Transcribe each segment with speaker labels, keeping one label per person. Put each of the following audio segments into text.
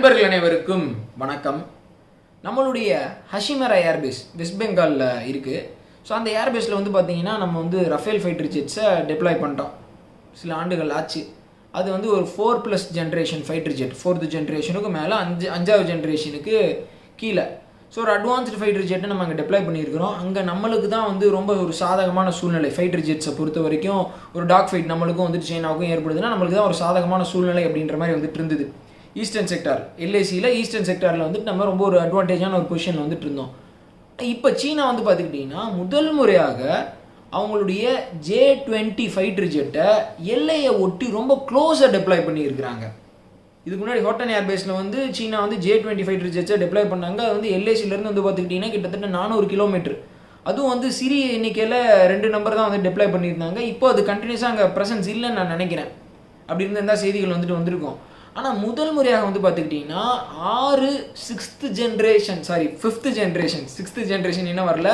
Speaker 1: நண்பர்கள் அனைவருக்கும் வணக்கம். நம்மளுடைய ஹஷிமரா ஏர்பேஸ் வெஸ்ட் பெங்காலில் இருக்குது ஸோ அந்த ஏர்பேஸில் வந்து பார்த்தீங்கன்னா நம்ம வந்து ரஃபேல் ஃபைட்டர் ஜெட்ஸை டெப்ளாய் பண்ணிட்டோம். சில ஆண்டுகள் ஆச்சு. அது வந்து ஒரு four plus generation fighter jet fourth ஜென்ரேஷனுக்கு மேலே அஞ்சு அஞ்சாவது ஜென்ரேஷனுக்கு கீழே. ஸோ ஒரு அட்வான்ஸ்டு ஃபைட்டர் ஜெட்டை நம்ம அங்கே டெப்ளை பண்ணியிருக்கிறோம். அங்கே நம்மளுக்கு தான் வந்து ரொம்ப ஒரு சாதகமான சூழ்நிலை. ஃபைட்டர் ஜெட்ஸை பொறுத்த வரைக்கும் ஒரு டாக் ஃபைட் நம்மளுக்கும் வந்துட்டு சைனாவுக்கும் ஏற்படுதுன்னா நம்மளுக்கு தான் ஒரு சாதகமான சூழ்நிலை அப்படின்ற மாதிரி வந்துட்டு இருந்தது. ஈஸ்டர்ன் செக்டார் எல்ஐசியில் ஈஸ்டர்ன் செக்டாரில் வந்துட்டு நம்ம ரொம்ப ஒரு அட்வான்டேஜான ஒரு பொசிஷனில் வந்துட்டு இருந்தோம். இப்போ சீனா வந்து பார்த்துக்கிட்டிங்கன்னா முதல் முறையாக அவங்களுடைய ஜே டுவெண்ட்டி ஃபைட்டர் ஜெட்டை எல்லையை ஒட்டி ரொம்ப க்ளோஸாக டெப்ளாய் பண்ணியிருக்கிறாங்க. இதுக்கு முன்னாடி ஹோட்டன் ஏர்பேஸில் வந்து சீனா வந்து ஜே டுவெண்ட்டி ஃபைட்டர் ஜெட்ஸை டெப்ளாய் பண்ணாங்க. அது வந்து எல்ஏசிலேருந்து வந்து பார்த்துக்கிட்டிங்கன்னா கிட்டத்தட்ட நானூறு கிலோமீட்டர் அதுவும் வந்து சிறிய எண்ணிக்கையில் ரெண்டு நம்பர் தான் வந்து டெப்ளாய் பண்ணியிருந்தாங்க. இப்போ அது கண்டினியூஸாக அங்கே ப்ரெசன்ஸ் இல்லைன்னு நான் நினைக்கிறேன். அப்படி இருந்தால் செய்திகள் வந்துட்டு வந்திருக்கும். ஆனால் முதல் முறையாக வந்து பார்த்துக்கிட்டிங்கன்னா ஆறு sixth generation sorry fifth generation sixth generation என்ன வரல?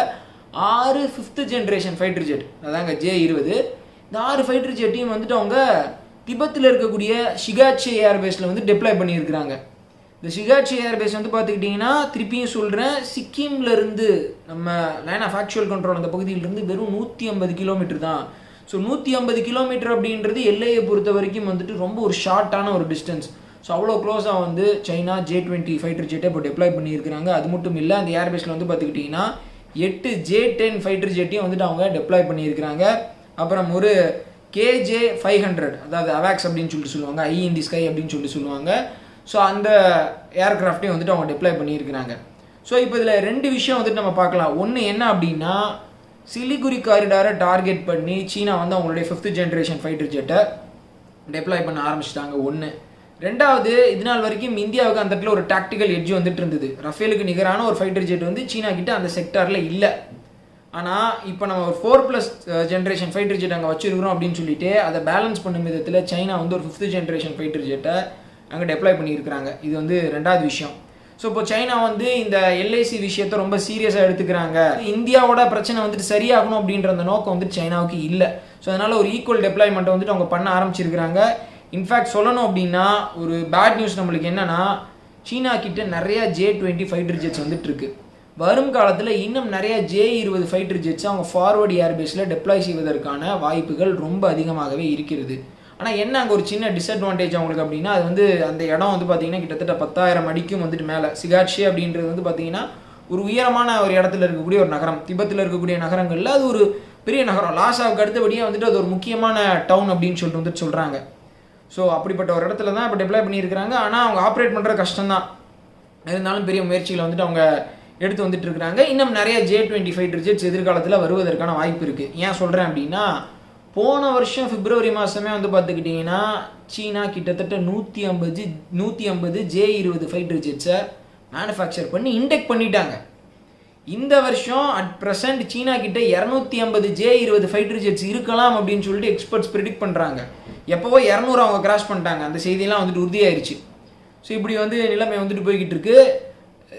Speaker 1: ஆறு ஃபிஃப்த்து ஜென்ரேஷன் ஃபைட்டர் ஜெட் அதாங்க ஜே இருபது. இந்த ஆறு ஃபைட்டர் ஜெட்டையும் வந்துட்டு அவங்க திபத்தில் இருக்கக்கூடிய ஷிகாட்சி ஏர்பேஸில் வந்து டிப்ளை பண்ணியிருக்கிறாங்க. இந்த ஷிகாட்சி ஏர்பேஸ் வந்து பார்த்துக்கிட்டிங்கன்னா திருப்பியும் சொல்கிறேன் சிக்கிம்லேருந்து நம்ம லைன் ஆஃப் ஆக்சுவல் கண்ட்ரோல் அந்த பகுதியிலிருந்து வெறும் நூற்றி ஐம்பது கிலோமீட்டர் தான். ஸோ நூற்றி ஐம்பது கிலோமீட்டர் அப்படின்றது எல்லையை பொறுத்த வரைக்கும் வந்துட்டு ரொம்ப ஒரு ஷார்ட்டான ஒரு டிஸ்டன்ஸ் ஸோ அவ்வளோ க்ளோஸாக வந்து சைனா ஜே டுவெண்ட்டி ஃபைட்டர் ஜெட்டை இப்போ டெப்ளாய் பண்ணியிருக்கிறாங்க. அது மட்டும் இல்லை அந்த ஏர்பேஸில் வந்து பார்த்துக்கிட்டிங்கன்னா எட்டு ஜே டென் ஃபைட்டர் ஜெட்டையும் வந்துட்டு அவங்க டெப்ளாய் பண்ணியிருக்கிறாங்க. அப்புறம் ஒரு கேஜே ஃபைவ் ஹண்ட்ரட் அதாவது அவாக்ஸ் அப்படின்னு சொல்லிட்டு சொல்லுவாங்க ஐ இன் தி ஸ்கை அப்படின்னு சொல்லிட்டு சொல்லுவாங்க. ஸோ அந்த ஏர்கிராஃப்டையும் வந்துட்டு அவங்க டெப்ளாய் பண்ணியிருக்கிறாங்க. ஸோ இப்போ இதில் ரெண்டு விஷயம் வந்துட்டு நம்ம பார்க்கலாம். ஒன்று என்ன அப்படின்னா சிலிகுரி காரிடாரை டார்கெட் பண்ணி சீனா வந்து அவங்களுடைய ஃபிஃப்த் ஜென்ரேஷன் ஃபைட்டர் ஜெட்டை டெப்ளாய் பண்ண ஆரம்பிச்சிட்டாங்க. ஒன்று ரெண்டாவது இது நாள் வரைக்கும் இந்தியாவுக்கு அந்த இடத்துல ஒரு டாக்டிக்கல் எட்ஜ் வந்துட்டு இருந்தது. ரஃபேலுக்கு நிகரான ஒரு ஃபைட்டர் ஜெட் வந்து சீனா கிட்ட அந்த செக்டாரில் இல்லை. ஆனால் இப்போ நம்ம ஒரு four plus generation fighter jet அங்கே வச்சிருக்கிறோம் அப்படின்னு சொல்லிட்டு அதை பேலன்ஸ் பண்ணும் விதத்தில் சைனா வந்து ஒரு ஃபிஃப்த் ஜென்ரேஷன் ஃபைட்டர் ஜெட்டை அங்கே டெப்ளாய் பண்ணியிருக்கிறாங்க. இது வந்து ரெண்டாவது விஷயம். ஸோ இப்போ சைனா வந்து இந்த எல்ஐசி விஷயத்தை ரொம்ப சீரியஸாக எடுத்துக்கிறாங்க. இந்தியாவோட பிரச்சனை வந்துட்டு சரியாகணும் அப்படின்ற அந்த நோக்கம் வந்துட்டு சைனாவுக்கு இல்லை. ஸோ அதனால் ஒரு ஈக்குவல் டெப்ளாய்மெண்ட்டை வந்துட்டு அவங்க பண்ண ஆரம்பிச்சிருக்கிறாங்க. இன்ஃபேக்ட் சொல்லணும் அப்படின்னா ஒரு பேட் நியூஸ் நம்மளுக்கு என்னன்னா சீனா கிட்ட நிறைய ஜே டுவெண்ட்டி ஃபைட்டர் ஜெட்ஸ் வந்துட்டு இருக்கு. வரும் காலத்தில் இன்னும் நிறைய ஜே இருபது ஃபைட்டர் ஜெட்ஸ் அவங்க ஃபார்வர்டு ஏர்பேஸில் டெப்ளாய் செய்வதற்கான வாய்ப்புகள் ரொம்ப அதிகமாகவே இருக்கிறது. ஆனால் என்ன அங்கே ஒரு சின்ன டிஸ்அட்வான்டேஜ் அவங்களுக்கு அப்படின்னா அது வந்து அந்த இடம் வந்து பார்த்தீங்கன்னா கிட்டத்தட்ட பத்தாயிரம் அடிக்கும் வந்துட்டு மேலே. சிகாட்சி அப்படின்றது வந்து பார்த்தீங்கன்னா ஒரு உயரமான ஒரு இடத்துல இருக்கக்கூடிய ஒரு நகரம். திபத்தில் இருக்கக்கூடிய நகரங்களில் அது ஒரு பெரிய நகரம். லாசாவுக்கு அடுத்தபடியாக வந்துட்டு அது ஒரு முக்கியமான டவுன் அப்படின்னு சொல்லிட்டு வந்துட்டு சொல்கிறாங்க ஸோ அப்படிப்பட்ட ஒரு இடத்துல தான் இப்போ டெப்ளாய் பண்ணியிருக்கிறாங்க. ஆனால் அவங்க ஆப்ரேட் பண்ணுறது கஷ்டம்தான். இருந்தாலும் பெரிய முயற்சிகளை வந்துட்டு அவங்க எடுத்து வந்துட்டு இருக்கிறாங்க. இன்னும் நிறைய ஜே டுவெண்ட்டி ஃபைவ் ஜெட்ஸ் எதிர்காலத்தில் வருவதற்கான வாய்ப்பு இருக்குது ஏன் சொல்கிறேன் அப்படின்னா போன வருஷம் பிப்ரவரி மாதமே வந்து பார்த்துக்கிட்டிங்கன்னா சீனா கிட்டத்தட்ட நூற்றி ஐம்பது நூற்றி ஐம்பது ஜே இருபது ஃபைட்டர் ஜெட்ஸை மேனுஃபேக்சர் பண்ணி இன்டெக்ட் பண்ணிட்டாங்க. இந்த வருஷம் அட் ப்ரெசண்ட் சீனா கிட்ட இரநூத்தி ஐம்பது ஜே இருபது ஃபைட்டர் ஜெட்ஸ் இருக்கலாம் அப்படின்னு சொல்லிட்டு எக்ஸ்பர்ட்ஸ் ப்ரிடிக்ட் பண்ணுறாங்க எப்போவோ இரநூறு அவங்க கிராஸ் பண்ணிட்டாங்க. அந்த செய்தியெல்லாம் வந்துட்டு உறுதியாயிருச்சு. ஸோ இப்படி வந்து நிலைமை வந்துட்டு போய்கிட்டு இருக்கு.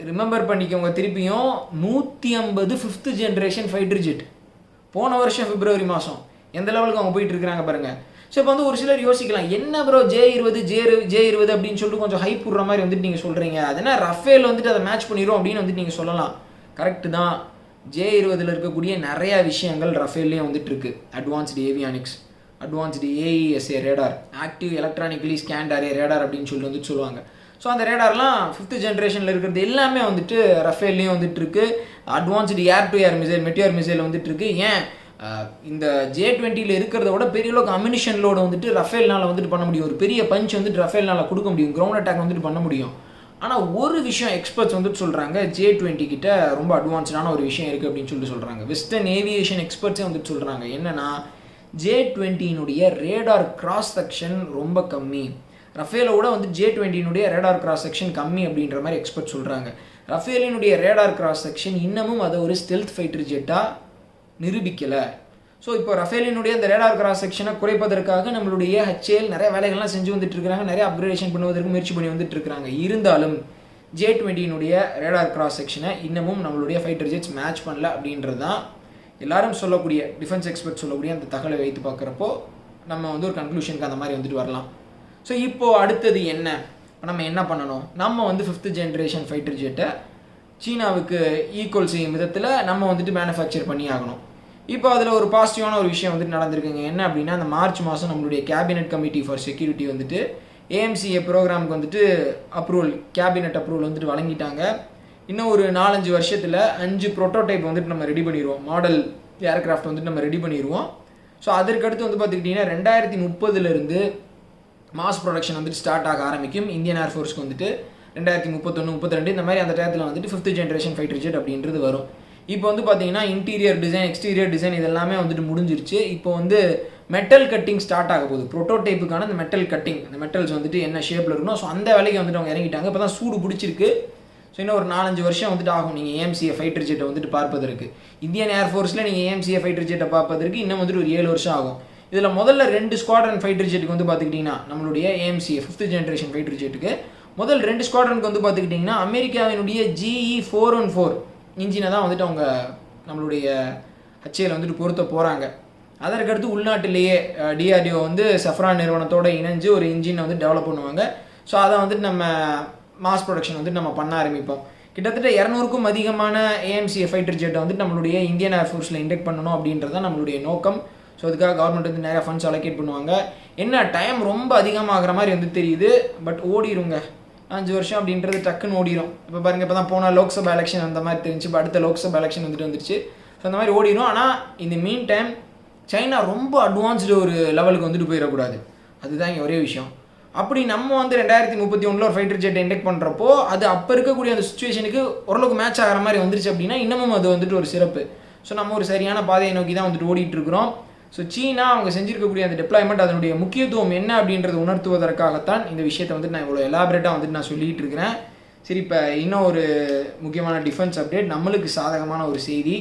Speaker 1: ரிமெம்பர் பண்ணிக்கோங்க திருப்பியும். நூற்றி ஐம்பது ஃபிஃப்த் ஜென்ரேஷன் ஃபைட்டர் ஜெட் போன வருஷம் பிப்ரவரி மாதம் எந்த லெவலுக்கு அவங்க போயிட்டு இருக்கிறாங்க பாருங்க. ஸோ இப்போ வந்து ஒரு சிலர் யோசிக்கலாம் என்ன ப்ரோ ஜே இருபது ஜே ஜே இருபது அப்படின்னு சொல்லிட்டு கொஞ்சம் ஹைப் விடுற மாதிரி வந்துட்டு நீங்கள் சொல்கிறீங்க அதனால் ரஃபேல் வந்துட்டு அதை மேட்ச் பண்ணிடும் அப்படின்னு வந்துட்டு நீங்கள் சொல்லலாம். கரெக்டு தான். ஜே இருபதில் இருக்கக்கூடிய நிறையா விஷயங்கள் ரஃபேல்லையும் வந்துட்டு இருக்கு. Advanced avionics advanced AESA radar active electronically scanned array radar அப்படின்னு சொல்லிட்டு வந்துட்டு சொல்லுவாங்க. ஸோ அந்த ரேடார்லாம் ஃபிஃப்த் ஜென்ரேஷனில் இருக்கிறது எல்லாமே வந்துட்டு ரஃபேல்லையும் வந்துட்டு இருக்கு. Advanced air to air missile Meteor missile வந்துட்டு இருக்கு. ஏன்? இந்த ஜே டுவெண்ட்டியில் இருக்கிறத விட பெரிய அளவுக்கு அம்யூனிஷன் லோடு வந்துட்டு ரஃபேல்னால் வந்துட்டு பண்ண முடியும். ஒரு பெரிய பஞ்ச் வந்துட்டு ரஃபேல்னால் கொடுக்க முடியும். கிரவுண்ட் அட்டாக் வந்துட்டு பண்ண முடியும். ஆனால் ஒரு விஷயம் எக்ஸ்பர்ட்ஸ் வந்துட்டு சொல்கிறாங்க ஜே டுவெண்ட்டி கிட்ட ரொம்ப அட்வான்ஸ்டான ஒரு விஷயம் இருக்குது அப்படின்னு சொல்லிட்டு சொல்கிறாங்க வெஸ்டர்ன் ஏவியேஷன் எக்ஸ்பர்ட்ஸே வந்துட்டு சொல்கிறாங்க என்னன்னா ஜே டுவெண்ட்டியினுடைய ரேடார் கிராஸ் செக்ஷன் ரொம்ப கம்மி. ரஃபேலோட வந்து ஜே டுவெண்ட்டினுடைய ரேடார் கிராஸ் செக்ஷன் கம்மி அப்படின்ற மாதிரி எக்ஸ்பர்ட் சொல்கிறாங்க ரஃபேலினுடைய ரேடார் கிராஸ் செக்ஷன் இன்னமும் அதை ஒரு ஸ்டெல்த் ஃபைட்டர் ஜெட்டாக நிரூபிக்கலை. ஸோ இப்போ ரஃபேலினுடைய அந்த ரேடார் கிராஸ் செக்ஷனை குறைப்பதற்காக நம்மளுடைய ஹெச்ஏஎல் நிறைய வேலைகள்லாம் செஞ்சு வந்துட்டு இருக்காங்க நிறைய அப்கிரேடேஷன் பண்ணுவதற்கு முயற்சி பண்ணி வந்துட்டு இருக்காங்க இருந்தாலும் ஜே டுவெண்ட்டியினுடைய ரேடார் கிராஸ் செக்ஷனை இன்னமும் நம்மளுடைய ஃபைட்டர் ஜெட்ஸ் மேட்ச் பண்ணல அப்படின்றது தான் எல்லாரும் சொல்லக்கூடிய டிஃபென்ஸ் எக்ஸ்பர்ட் சொல்லக்கூடிய அந்த தகவலை வைத்து பார்க்குறப்போ நம்ம வந்து ஒரு கன்க்ளூஷனுக்கு அந்த மாதிரி வந்துட்டு வரலாம். ஸோ இப்போது அடுத்தது என்ன? இப்போ நம்ம என்ன பண்ணணும்? நம்ம வந்து ஃபிஃப்த் ஜென்ரேஷன் ஃபைட்டர் ஜெட்டை சீனாவுக்கு ஈக்குவல் செய்யும் விதத்தில் நம்ம வந்துட்டு மேனுஃபேக்சர் பண்ணி ஆகணும். இப்போ அதில் ஒரு பாசிட்டிவான ஒரு விஷயம் வந்துட்டு நடந்திருக்குங்க. என்ன அப்படின்னா அந்த மார்ச் மாதம் நம்மளுடைய கேபினெட் கமிட்டி ஃபார் செக்யூரிட்டி வந்துட்டு ஏஎம்சிஏ ப்ரோக்ராமுக்கு வந்துட்டு அப்ரூவல் கேபினெட் அப்ரூவல் வந்துட்டு வழங்கிட்டாங்க. இன்னும் ஒரு நாலஞ்சு வருஷத்தில் அஞ்சு ப்ரோட்டோடைப் வந்துட்டு நம்ம ரெடி பண்ணிடுவோம் மாடல் ஏர்க்ராஃப்ட் வந்துட்டு நம்ம ரெடி பண்ணிடுவோம் ஸோ அதற்கடுத்து வந்து பார்த்துக்கிட்டிங்கன்னா ரெண்டாயிரத்தி முப்பதுலேருந்து மாஸ் ப்ரொடக்ஷன் வந்துட்டு ஸ்டார்ட் ஆக ஆரம்பிக்கும். இந்தியன் ஏர்ஃபோர்ஸ்க்கு வந்துட்டு ரெண்டாயிரத்தி முப்பத்தொன்று முப்பத்திரெண்டு இந்த மாதிரி அந்த டயத்தில் வந்துட்டு ஃபிஃப்த் ஜென்ரேஷன் ஃபைட்டர் ஜெட் அப்படின்றது வரும். இப்போ வந்து பார்த்தீங்கன்னா இன்டீரியர் டிசைன் எக்ஸ்டீரியர் டிசைன் இதெல்லாமே வந்துட்டு முடிஞ்சிருச்சு. இப்போ வந்து மெட்டல் கட்டிங் ஸ்டார்ட் ஆக போகுது. ப்ரோட்டோடைப்புக்கான அந்த மெட்டல் கட்டிங் அந்த மெட்டல்ஸ் வந்துட்டு என்ன ஷேப்பில் இருக்கணும் ஸோ அந்த வேலைக்கு வந்துட்டு அவங்க இறங்கிட்டாங்க. இப்போ தான் சூடு பிடிச்சிருக்கு. ஸோ இன்னும் ஒரு நாலஞ்சு வருஷம் வந்துட்டு ஆகும். நீங்கள் ஏஎம்சிஏ ஃபைட்டர் ஜெட்டை வந்துட்டு பார்ப்பதற்கு. இந்தியன் ஏர்ஃபோர்ஸில் நீங்கள் ஏஎம்சிஏ ஃபைட்டர் ஜெட்டை பார்ப்பதற்கு இன்னும் வந்துட்டு ஒரு ஏழு வருஷம் ஆகும். இதில் முதல்ல ரெண்டு ஸ்குவாட்ரன் ஃபைட்டர் ஜெட்டுக்கு வந்து பார்த்துக்கிட்டிங்கன்னா நம்மளுடைய ஏஎம்சிஏ ஃபிஃப்த் ஜென்ரேஷன் ஃபைட்டர் ஜெட்டுக்கு முதல் ரெண்டு ஸ்குவாட்ரனுக்கு வந்து பார்த்துக்கிட்டிங்கன்னா அமெரிக்காவினுடைய ஜிஇ ஃபோர் ஒன் ஃபோர் இன்ஜினை தான் வந்துட்டு அவங்க நம்மளுடைய ஹச்ஏல வந்துட்டு பொருத்த போகிறாங்க அதற்கடுத்து உள்நாட்டிலேயே டிஆர்டிஓ வந்து சஃப்ரான் நிறுவனத்தோடு இணைஞ்சு ஒரு இன்ஜினை வந்து டெவலப் பண்ணுவாங்க. ஸோ அதை வந்துட்டு நம்ம மாஸ் ப்ரொடக்ஷன் வந்துட்டு நம்ம பண்ண ஆரம்பிப்போம். கிட்டத்தட்ட இரநூறுக்கும் அதிகமான ஏஎம்சி ஃபைட்டர் ஜெட்டை வந்துட்டு நம்மளுடைய இந்தியன் ஏர்ஃபோர்ஸில் இன்டெக்ட் பண்ணணும் அப்படின்றது தான் நம்மளுடைய நோக்கம். ஸோ அதுக்காக கவர்மெண்ட் வந்து நிறையா ஃபண்ட்ஸ் அலோகேட் பண்ணுவாங்க. என்ன டைம் ரொம்ப அதிகமாகிற மாதிரி வந்து தெரியுது பட் ஓடிருங்க. அஞ்சு வருஷம் அப்படின்றது டக்குன்னு ஓடிடும் இப்போ பாருங்க இப்போ தான் போன லோக்சபா எலெக்ஷன் அந்த மாதிரி தெரிஞ்சு இப்போ அடுத்த லோக்சபா எலெக்ஷன் வந்துட்டு வந்துருச்சு. ஸோ அந்த மாதிரி ஓடிடும் ஆனால் இந்த மீன் டைம் சைனா ரொம்ப அட்வான்ஸ்டு ஒரு லெவலுக்கு வந்துட்டு போயிடக்கூடாது. அதுதான் இங்கே ஒரே விஷயம். அப்படி நம்ம வந்து ரெண்டாயிரத்தி முப்பத்தி ஒன்றில் ஒரு ஃபைட்டர் ஜெட் இன்டெக்ட் பண்ணுறப்போ அது அப்போ இருக்கக்கூடிய அந்த சுச்சுவேஷனுக்கு ஓரளவுக்கு மேட்ச் ஆகிற மாதிரி வந்துருச்சு அப்படின்னா இன்னமும் அது வந்துட்டு ஒரு சிறப்பு. ஸோ நம்ம ஒரு சரியான பாதையை நோக்கி தான் வந்துட்டு ஓடிட்டு இருக்கிறோம். ஸோ சீனா அவங்க செஞ்சிருக்கக்கூடிய அந்த டெப்ளாய்மெண்ட் அதனுடைய முக்கியத்துவம் என்ன அப்படின்றத உணர்த்துவதற்காகத்தான் இந்த விஷயத்தை வந்துட்டு நான் இவ்வளோ எலாபரேட்டாக வந்துட்டு நான் சொல்லிட்டு இருக்கிறேன். சரி இப்போ இன்னும் ஒரு முக்கியமான டிஃபென்ஸ் அப்டேட் நம்மளுக்கு சாதகமான ஒரு செய்தி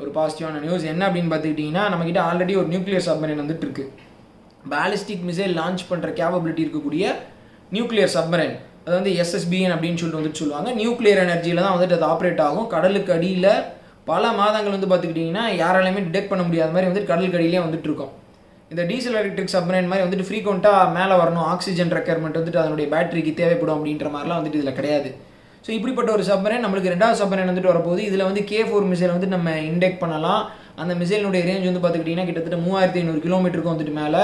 Speaker 1: ஒரு பாசிட்டிவான நியூஸ் என்ன அப்படின்னு பார்த்துக்கிட்டிங்கன்னா நம்மக்கிட்ட ஆல்ரெடி ஒரு நியூக்ளியர் சப்மரின் வந்துட்டு இருக்கு பேலிஸ்டிக் மிசைல் லான்ச் பண்ணுற கேப்பபிலிட்டி இருக்கக்கூடிய நியூக்ளியர் சப்மரின் அது வந்து எஸ்எஸ்பிஎன் அப்படின்னு சொல்லிட்டு வந்துட்டு சொல்லுவாங்க. நியூக்ளியர் எனர்ஜியில் தான் வந்துட்டு அது ஆப்ரேட் ஆகும். கடலுக்கு அடியில் பல மாதங்கள் வந்து பார்த்துக்கிட்டிங்கன்னா யாராலையுமே டிடெக்ட் பண்ண முடியாத மாதிரி வந்துட்டு கடல் அடியிலே வந்துட்டு இருக்கோம். இந்த டீசல் எலக்ட்ரிக் சப்மரைன் மாதிரி வந்துட்டு ஃப்ரீக்வெண்ட்டாக மேலே வரணும் ஆக்சிஜன் ரெக்யர்மெண்ட் வந்துட்டு அதனுடைய பேட்டரிக்கு தேவைப்படும் அப்படின்ற மாதிரிலாம் வந்துட்டு இதில் கிடையாது. ஸோ இப்படிப்பட்ட ஒரு சப்மரைன் நம்மளுக்கு ரெண்டாவது சப்மரைன் வந்துட்டு வரப்போகுது. இதில் வந்து கே ஃபோர் மிசைல் வந்து நம்ம இன்டெக்ட் பண்ணலாம். அந்த மிசைலினுடைய ரேஞ்ச் வந்து பார்த்துக்கிட்டிங்கன்னா கிட்டத்தட்ட மூவாயிரத்தி ஐநூறு கிலோமீட்டருக்கு வந்துட்டு மேலே.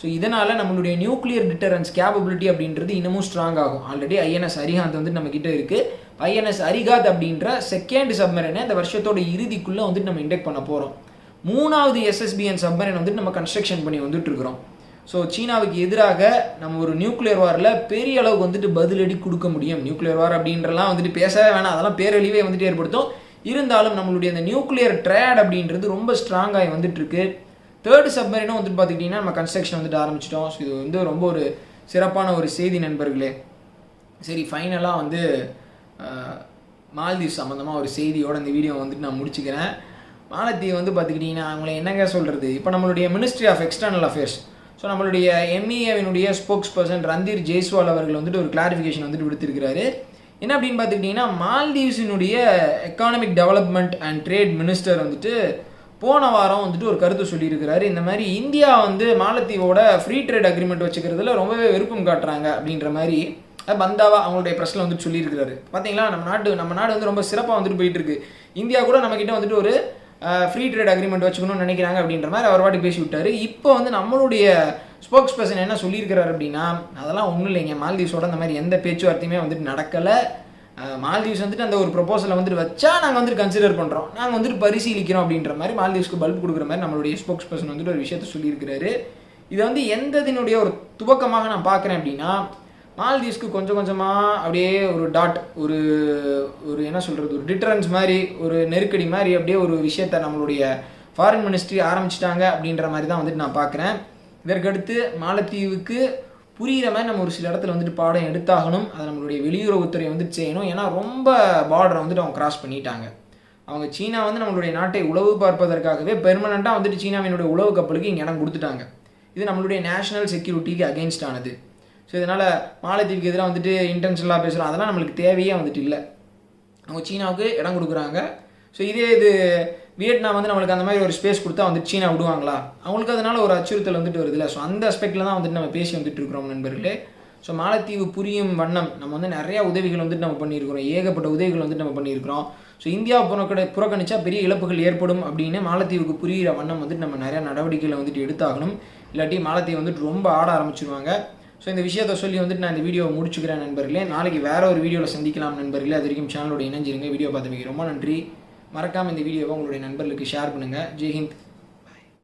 Speaker 1: ஸோ இதனால் நம்மளுடைய நியூக்ளியர் டிட்டரன்ஸ் கேப்பபிலிட்டி அப்படின்றது இன்னமும் ஸ்ட்ராங் ஆகும். ஆல்ரெடி ஐஎன்எஸ் அரிகாந்த் வந்து நம்ம கிட்ட இருக்குது ஐஎன்எஸ் அரிகாத் அப்படின்ற செகண்ட் சப்மரனை இந்த வருஷத்தோட இறுதிக்குள்ளே வந்துட்டு நம்ம இன்டெக்ட் பண்ண போகிறோம் மூணாவது எஸ்எஸ்பிஎன் சப்மரன் வந்துட்டு நம்ம கன்ஸ்ட்ரக்ஷன் பண்ணி வந்துட்டு இருக்கிறோம். ஸோ சீனாவுக்கு எதிராக நம்ம ஒரு நியூக்ளியர் வாரில் பெரிய அளவுக்கு வந்துட்டு பதிலடி கொடுக்க முடியும். நியூக்ளியர் வார் அப்படின்றலாம் வந்துட்டு பேசவே வேணாம். அதெல்லாம் பேரழிவே வந்துட்டு ஏற்படுத்தும். இருந்தாலும் நம்மளுடைய அந்த நியூக்ளியர் ட்ரேட் அப்படின்றது ரொம்ப ஸ்ட்ராங்காகி வந்துட்டு இருக்கு. தேர்டு சப்மரினும் வந்துட்டு பார்த்துக்கிட்டிங்கன்னா நம்ம கன்ஸ்ட்ரக்ஷன் வந்துட்டு ஆரம்பிச்சிட்டோம். ஸோ இது வந்து ரொம்ப ஒரு சிறப்பான ஒரு செய்தி நண்பர்களே. சரி ஃபைனலாக வந்து மாலத்தீவ் சம்மந்தமாக ஒரு செய்தியோட இந்த வீடியோ வந்துட்டு நான் முடிச்சுக்கிறேன். மாலத்தீவ் வந்து பார்த்துக்கிட்டிங்கன்னா அவங்கள என்னங்க சொல்கிறது இப்போ நம்மளுடைய ministry of external affairs so நம்மளுடைய எம்இஏவினுடைய ஸ்போக்ஸ் பர்சன் ரந்தீர் ஜெய்ஸ்வால் அவர்கள் வந்துட்டு ஒரு கிளாரிஃபிகேஷன் வந்துட்டு விடுத்திருக்கிறாரு. என்ன அப்படின்னு பார்த்துக்கிட்டிங்கன்னா மால்தீவ்ஸினுடைய economic development and trade minister வந்துட்டு போன வாரம் வந்துட்டு ஒரு கருத்து சொல்லியிருக்கிறாரு. இந்த மாதிரி இந்தியா வந்து மாலத்தீவோட ஃப்ரீ ட்ரேட் அக்ரிமெண்ட் வச்சுக்கிறதுல ரொம்பவே விருப்பம் காட்டுறாங்க அப்படின்ற மாதிரி பந்தாவா அவங்களுடைய ப்ரெஸ்ல வந்துட்டு சொல்லியிருக்கிறாரு. பார்த்தீங்களா நம்ம நாட்டு நம்ம நாடு வந்து ரொம்ப சிறப்பாக வந்துட்டு போயிட்டு இருக்கு இந்தியா கூட நம்மக்கிட்ட வந்துட்டு ஒரு ஃப்ரீ ட்ரேட் அக்ரிமெண்ட் வச்சுக்கணும்னு நினைக்கிறாங்க அப்படின்ற மாதிரி அவர் வாட்டி பேசி விட்டாரு இப்போ வந்து நம்மளுடைய ஸ்போக்ஸ் பர்சன் என்ன சொல்லியிருக்கிறாரு அப்படின்னா அதெல்லாம் ஒன்றும் இல்லைங்க. மால்தீவ்ஸோட அந்த மாதிரி எந்த பேச்சுவார்த்தையுமே வந்துட்டு நடக்கலை. மால்தீவ்ஸ் வந்துட்டு அந்த ஒரு ப்ரொபோசலை வந்துட்டு வச்சா நாங்கள் வந்துட்டு கன்சிடர் பண்ணுறோம் நாங்கள் வந்துட்டு பரிசீலிக்கிறோம் அப்படின்ற மாதிரி மால்தீவ்ஸ்க்கு பல்ப் கொடுக்குற மாதிரி நம்மளுடைய ஸ்போக்ஸ் பர்சன் வந்துட்டு ஒரு விஷயத்த சொல்லியிருக்கிறாரு. இதை வந்து எந்ததினுடைய ஒரு துவக்கமாக நான் பார்க்குறேன் அப்படின்னா மால்தீவ்ஸ்க்கு கொஞ்சம் கொஞ்சமாக அப்படியே ஒரு டாட் ஒரு ஒரு என்ன சொல்கிறது ஒரு டிட்டரன்ஸ் மாதிரி ஒரு நெருக்கடி மாதிரி அப்படியே ஒரு விஷயத்த நம்மளுடைய ஃபாரின் மினிஸ்ட்ரி ஆரம்பிச்சிட்டாங்க அப்படின்ற மாதிரி தான் வந்துட்டு நான் பார்க்குறேன். இதற்கடுத்து மாலத்தீவுக்கு புரிகிற மாதிரி நம்ம ஒரு சில இடத்துல வந்துட்டு பாடம் எடுத்தாகணும். அதை நம்மளுடைய வெளியுறவுத்துறை வந்துட்டு செய்யணும். ஏன்னா ரொம்ப பார்டரை வந்துட்டு அவங்க கிராஸ் பண்ணிட்டாங்க. அவங்க சீனா வந்து நம்மளுடைய நாட்டை உளவு பார்ப்பதற்காகவே பெர்மனண்ட்டாக வந்துட்டு சீனாவினுடைய உளவு கப்பலுக்கு இங்கே இடம் கொடுத்துட்டாங்க. இது நம்மளுடைய நேஷனல் செக்யூரிட்டிக்கு அகெயின்ஸ்ட் ஆனது. ஸோ இதனால் மாலத்தீவுக்கு எதிராக வந்துட்டு இன்டென்ஷனலாக பேசுகிறோம் அதெல்லாம் நம்மளுக்கு தேவையே வந்துட்டு இல்லை. அவங்க சீனாவுக்கு இடம் கொடுக்குறாங்க. ஸோ இதே இது வியட்நாம் வந்து நம்மளுக்கு அந்த மாதிரி ஒரு ஸ்பேஸ் கொடுத்தா வந்து சீனா விடுவாங்களா? அவங்களுக்கு அதனால ஒரு அச்சுறுத்தல் வந்துட்டு வருதுல்ல. ஸோ அந்த அஸ்பெக்டில் தான் வந்துட்டு நம்ம பேசி வந்துட்டு இருக்கிறோம் நண்பர்களே. ஸோ மாலத்தீவு புரியும் வண்ணம். நம்ம வந்து நிறையா உதவிகள் வந்துட்டு நம்ம பண்ணியிருக்கிறோம். ஏகப்பட்ட உதவிகள் வந்துட்டு நம்ம பண்ணியிருக்கிறோம். ஸோ இந்தியா புறக்கடை புறக்கணிச்சா பெரிய இழப்புகள் ஏற்படும் அப்படின்னு மாலத்தீவுக்கு புரிகிற வண்ணம் வந்துட்டு நம்ம நிறையா நடவடிக்கைகளை வந்துட்டு எடுத்தாகணும். இல்லாட்டி மாலத்தீவு வந்துட்டு ரொம்ப ஆட ஆரம்பிச்சிருவாங்க. ஸோ இந்த விஷயத்தை சொல்லி வந்துட்டு நான் இந்த வீடியோவை முடிச்சுக்கிறேன் நண்பர்களே. நாளைக்கு வேற ஒரு வீடியோவில் சந்திக்கலாம் நண்பர்களே. அது வரைக்கும் சேனலோட இணைஞ்சிருங்க. வீடியோ பார்த்தமைக்கு ரொம்ப நன்றி. மறக்காமல் இந்த வீடியோவை உங்களுடைய நண்பர்களுக்கு ஷேர் பண்ணுங்கள் ஜெய்ஹிந்த்